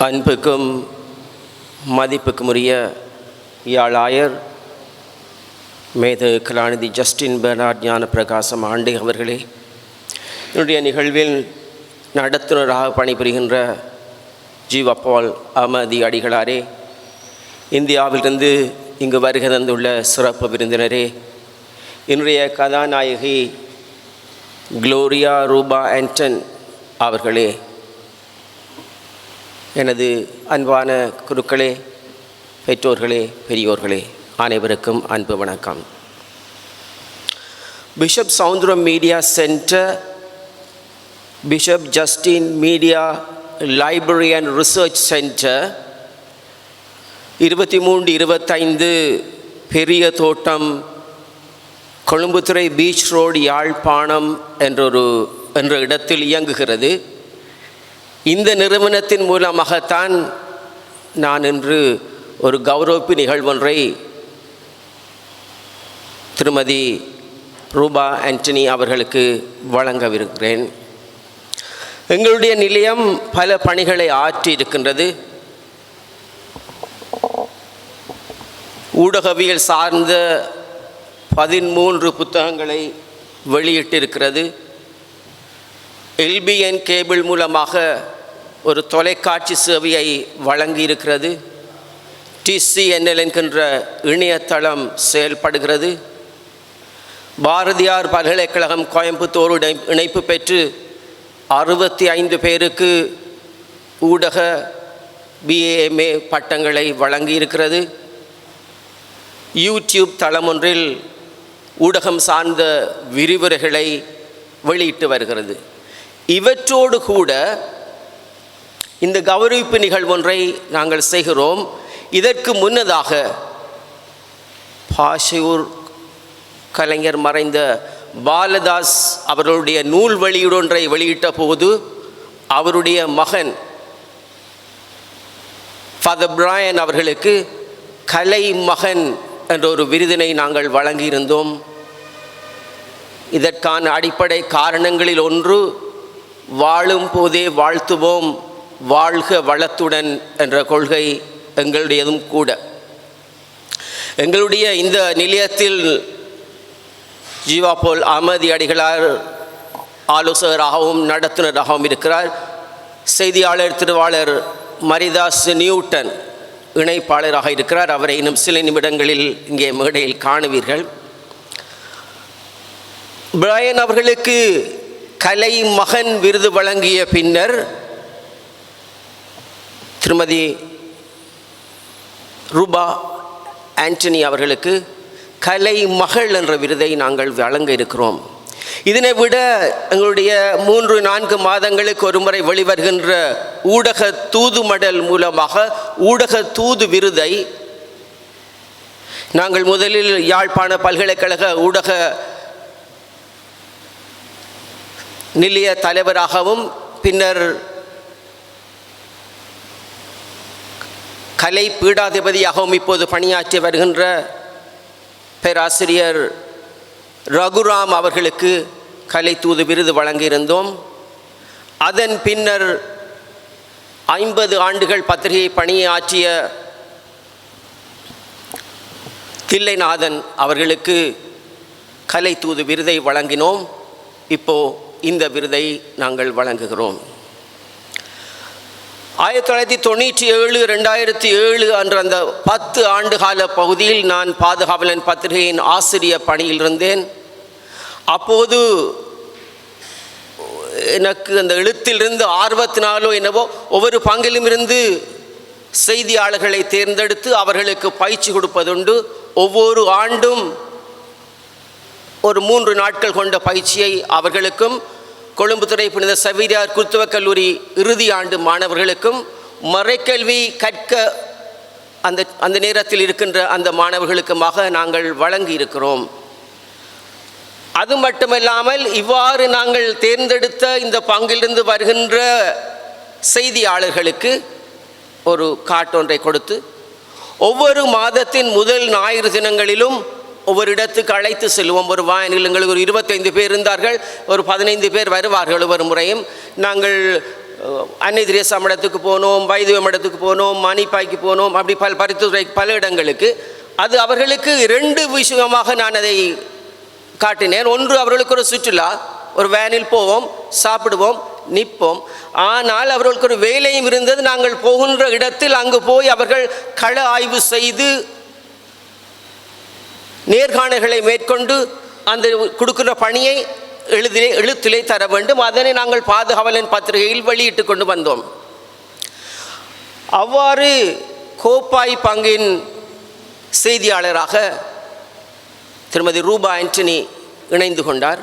அன்புக்கும் மதிப்புக்கும் உரிய யாழாயர் மேது கலாநிதி ஜஸ்டின் பெர்னார்ட் ஞான பிரகாசம் ஆண்டே அவர்களே என்னுடைய நிகழ்வில் நடத்துனராக பணிபுரிகின்ற ஜீவ பால் அமதி அடிகளாரே இந்தியாவிலிருந்து இங்கு வருகை தந்துள்ள சிறப்பு விருந்தினரே இன்றைய கதாநாயகி குளோரியா ரூபா ஆண்டன் அவர்களே எனது அன்பான குருக்களே பெற்றோர்களே பெரியோர்களே அனைவருக்கும் அன்பு வணக்கம். Bishop Soundaram media centre bishop Justin media library and research centre இருபத்தி மூன்று இருபத்தைந்து பெரிய தோட்டம் கொழும்புத்துறை பீச் ரோடு யாழ்ப்பாணம் என்றொரு என்ற இடத்தில் இயங்குகிறது. இந்த நிறுவனத்தின் மூலமாகத்தான் நான் இன்று ஒரு கௌரவிப்பு நிகழ்வொன்றை திருமதி ரூபா ஆண்டனி அவர்களுக்கு வழங்கவிருக்கிறேன். எங்களுடைய நிலையம் பல பணிகளை ஆற்றி இருக்கின்றது. ஊடகவியல் சார்ந்த பதிமூன்று புத்தகங்களை வெளியிட்டிருக்கிறது. எல்பிஎன் கேபிள் மூலமாக ஒரு தொலைக்காட்சி சேவையை வழங்கியிருக்கிறது. டிசிஎன்எல் என்கின்ற இணையதளம் செயல்படுகிறது. பாரதியார் பல்கலைக்கழகம் கோயம்புத்தூர் இணைப்பு பெற்று அறுபத்தி ஐந்து பேருக்கு ஊடக பிஏஎம்ஏ பட்டங்களை வழங்கியிருக்கிறது. யூடியூப் தளம் ஒன்றில் ஊடகம் சார்ந்த விரிவுரைகளை வெளியிட்டு வருகிறது. இவற்றோடு கூட இந்த கௌரவிப்பு நிகழ்வொன்றை நாங்கள் செய்கிறோம். இதற்கு முன்னதாக பாஷையூர் கலைஞர் மறைந்த பாலதாஸ் அவர்களுடைய நூல் வெளியீடொன்றை வெளியிட்ட போது அவருடைய மகன் ஃபாதர் பிராயன் அவர்களுக்கு கலை மகன் என்ற ஒரு விருதினை நாங்கள் வழங்கியிருந்தோம். இதற்கான அடிப்படை காரணங்களில் ஒன்று வாழும் போதே வாழ்த்துவோம். வாழ்க வளத்துடன் என்ற கொள்கை எங்களுடையதும் கூட. எங்களுடைய இந்த நிலையத்தில் ஜீவா போல் அகமதி அடிகளார் ஆலோசகராகவும் நடத்துனராகவும் இருக்கிறார். செய்தியாளர் திருவாளர் மரிதாஸ் நியூட்டன் இணைப்பாளராக இருக்கிறார். அவரை இன்னும் சில நிமிடங்களில் இங்கே மேடையில் காணுவீர்கள். பிராயன் அவர்களுக்கு கலை மகன் விருது வழங்கிய பின்னர் திருமதி ரூபா ஆண்டனி அவர்களுக்கு கலை மகள் என்ற விருதை நாங்கள் வழங்க இருக்கிறோம். இதனை விட எங்களுடைய மூன்று நான்கு மாதங்களுக்கு ஒரு முறை வெளிவருகின்ற ஊடக தூது மடல் மூலமாக ஊடக தூது விருதை நாங்கள் முதலில் யாழ்ப்பாண பல்கலைக்கழக ஊடக நிலைய தலைவராகவும் பின்னர் கலை பீடாதிபதியாகவும் இப்போது பணியாற்றி வருகின்ற பேராசிரியர் ரகுராம் அவர்களுக்கு கலை தூது விருது வழங்கியிருந்தோம். அதன் பின்னர் ஐம்பது ஆண்டுகள் பத்திரிகை பணியாற்றிய தில்லைநாதன் அவர்களுக்கு கலை தூது விருதை வழங்கினோம். இப்போ இந்த விருதை நாங்கள் வழங்குகிறோம். ஆயிரத்தி தொள்ளாயிரத்தி தொண்ணூற்றி ஏழு ரெண்டாயிரத்தி ஏழு அன்ற அந்த பத்து ஆண்டு கால பகுதியில் நான் பாதுகாவலன் பத்திரிகையின் ஆசிரியர் பணியில் இருந்தேன். அப்போது எனக்கு அந்த எழுத்திலிருந்து ஆர்வத்தினாலோ என்னவோ ஒவ்வொரு பங்கிலும் இருந்து செய்தியாளர்களை தேர்ந்தெடுத்து அவர்களுக்கு பயிற்சி கொடுப்பதுண்டு. ஒவ்வொரு ஆண்டும் ஒரு மூன்று நாட்கள் கொண்ட பயிற்சியை அவர்களுக்கும் கொழும்புத்துறை புனித சவீரியார் குருத்துவ கல்லூரி இறுதி ஆண்டு மாணவர்களுக்கும் மறைக்கல்வி கற்க அந்த அந்த நேரத்தில் இருக்கின்ற அந்த மாணவர்களுக்குமாக நாங்கள் வழங்கி இருக்கிறோம் அது மட்டுமல்லாமல் இவ்வாறு நாங்கள் தேர்ந்தெடுத்த இந்த பங்கிலிருந்து வருகின்ற செய்தியாளர்களுக்கு ஒரு காட்டொன்றை கொடுத்து ஒவ்வொரு மாதத்தின் முதல் ஞாயிறு தினங்களிலும் ஒவ்வொரு இடத்துக்கு அழைத்து செல்வோம். ஒரு வாயனில் எங்களுக்கு ஒரு இருபத்தைந்து பேர் இருந்தார்கள். ஒரு பதினைந்து பேர் வருவார்கள் ஒவ்வொரு முறையும். நாங்கள் அன்னை திரேசா மடத்துக்கு போனோம் வைத்திய மடத்துக்கு போனோம் மணிப்பாய்க்கு போனோம். அப்படி பல் பரித்துறை பல இடங்களுக்கு. அது அவர்களுக்கு ரெண்டு விஷயமாக நான் அதை காட்டினேன். ஒன்று அவர்களுக்கு ஒரு சுற்றுலா. ஒரு வேனில் போவோம் சாப்பிடுவோம் நிற்போம். ஆனால் அவர்களுக்கு ஒரு வேலையும் இருந்தது. நாங்கள் போகின்ற இடத்தில் அங்கு போய் அவர்கள் கள ஆய்வு செய்து நேர்காணல்களை மேற்கொண்டு அந்த கொடுக்கிற பணியை எழுதிலே எழுத்திலே தர வேண்டும். அதனை நாங்கள் பாதுகாவலன் பத்திரிகையில் வெளியிட்டு கொண்டு வந்தோம். அவ்வாறு கோப்பாய் பங்கின் செய்தியாளராக திருமதி ரூபா ஆண்டனி இணைந்து கொண்டார்.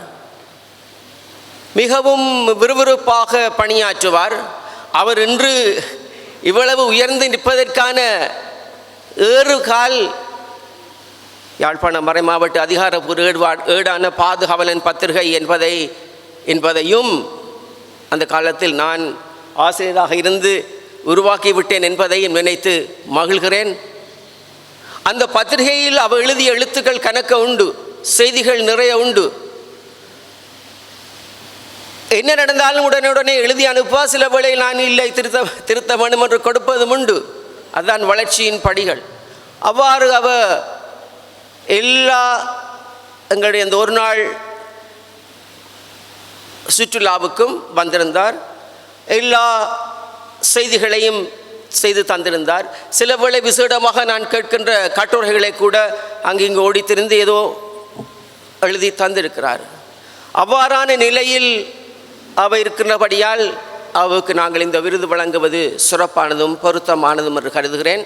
மிகவும் விறுவிறுப்பாக பணியாற்றுவார். அவர் இன்று இவ்வளவு உயர்ந்து நிற்பதற்கான ஏறுகால் யாழ்ப்பாண மறை மாவட்ட அதிகாரப்பூர்வ ஏடுவா- ஏடான பாதுகாவலன் பத்திரிகை என்பதை என்பதையும் அந்த காலத்தில் நான் ஆசிரியராக இருந்து உருவாக்கிவிட்டேன் என்பதையும் நினைத்து மகிழ்கிறேன். அந்த பத்திரிகையில் அவள் எழுதிய எழுத்துக்கள் கணக்க உண்டு செய்திகள் நிறைய உண்டு. என்ன நடந்தாலும் உடனுடனே எழுதி அனுப்ப சில வேளை நான் இல்லை திருத்த திருத்த வேண்டும் என்று கொடுப்பதும் உண்டு. அதுதான் வளர்ச்சியின் படிகள். அவ்வாறு அவ எல்லா எங்களுடைய இந்த ஒரு நாள் சுற்றுலாவுக்கும் வந்திருந்தார். எல்லா செய்திகளையும் செய்து தந்திருந்தார். சில வேளை விசேடமாக நான் கேட்கின்ற கட்டுரைகளை கூட அங்கிங்கு ஓடித்திருந்து ஏதோ எழுதி தந்திருக்கிறார். அவ்வாறான நிலையில் அவ இருக்கின்றபடியால் அவருக்கு நாங்கள் இந்த விருது வழங்குவது சிறப்பானதும் பொருத்தமானதும் என்று கருதுகிறேன்.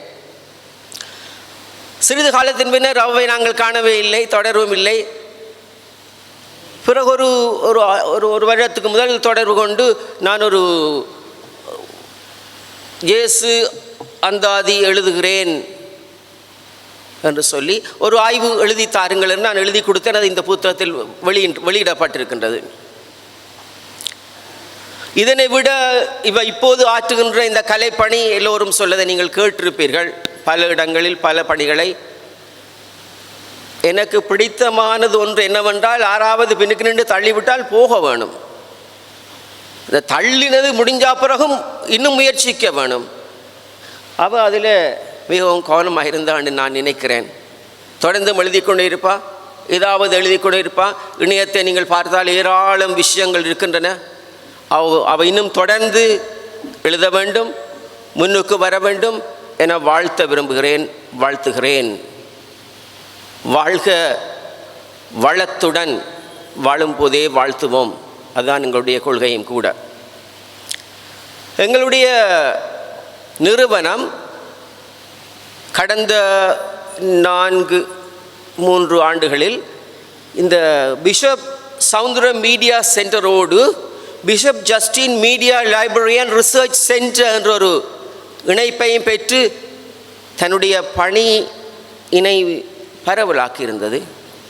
சிறிது காலத்தின் பின்னர் அவை நாங்கள் காணவே இல்லை தொடரவும் இல்லை. பிறகு ஒரு ஒரு ஒரு ஒரு வருடத்துக்கு முதல் தொடர்பு கொண்டு நான் ஒரு இயேசு அந்தாதி எழுதுகிறேன் என்று சொல்லி ஒரு ஆய்வு எழுதி தாருங்கள் என்று நான் எழுதி கொடுத்தேன். அது இந்த புத்தகத்தில் வெளியின் வெளியிடப்பட்டிருக்கின்றது. இதனை விட இவ இப்போது ஆற்றுகின்ற இந்த கலைப்பணி எல்லோரும் சொல்லதை நீங்கள் கேட்டிருப்பீர்கள். பல இடங்களில் பல பணிகளை. எனக்கு பிடித்தமானது ஒன்று என்னவென்றால் ஆறாவது பின்னுக்கு நின்று தள்ளிவிட்டால் போக வேணும். இந்த தள்ளினது முடிஞ்சா பிறகும் இன்னும் முயற்சிக்க வேணும். அவ அதில் மிகவும் கவனமாக இருந்தான்னு நான் நினைக்கிறேன். தொடர்ந்து எழுதி கொண்டு இருப்பா. ஏதாவது எழுதி கொண்டு இருப்பா. இணையத்தை நீங்கள் பார்த்தால் ஏராளம் விஷயங்கள் இருக்கின்றன. அவ அவ இன்னும் தொடர்ந்து எழுத வேண்டும் முன்னுக்கு வர வேண்டும். என வாழ்த்த விரும்புகிறேன் வாழ்த்துகிறேன். வாழ்க வளத்துடன் வாழும்போதே வாழ்த்துவோம். அதுதான் எங்களுடைய கொள்கையும் கூட. எங்களுடைய நிறுவனம் கடந்த நான்கு மூன்று ஆண்டுகளில் இந்த bishop Soundara media சென்டரோடு bishop Justin media library and research centre என்ற ஒரு இணைப்பையும் பெற்று தன்னுடைய பணி இணை பரவலாக்கியிருந்தது.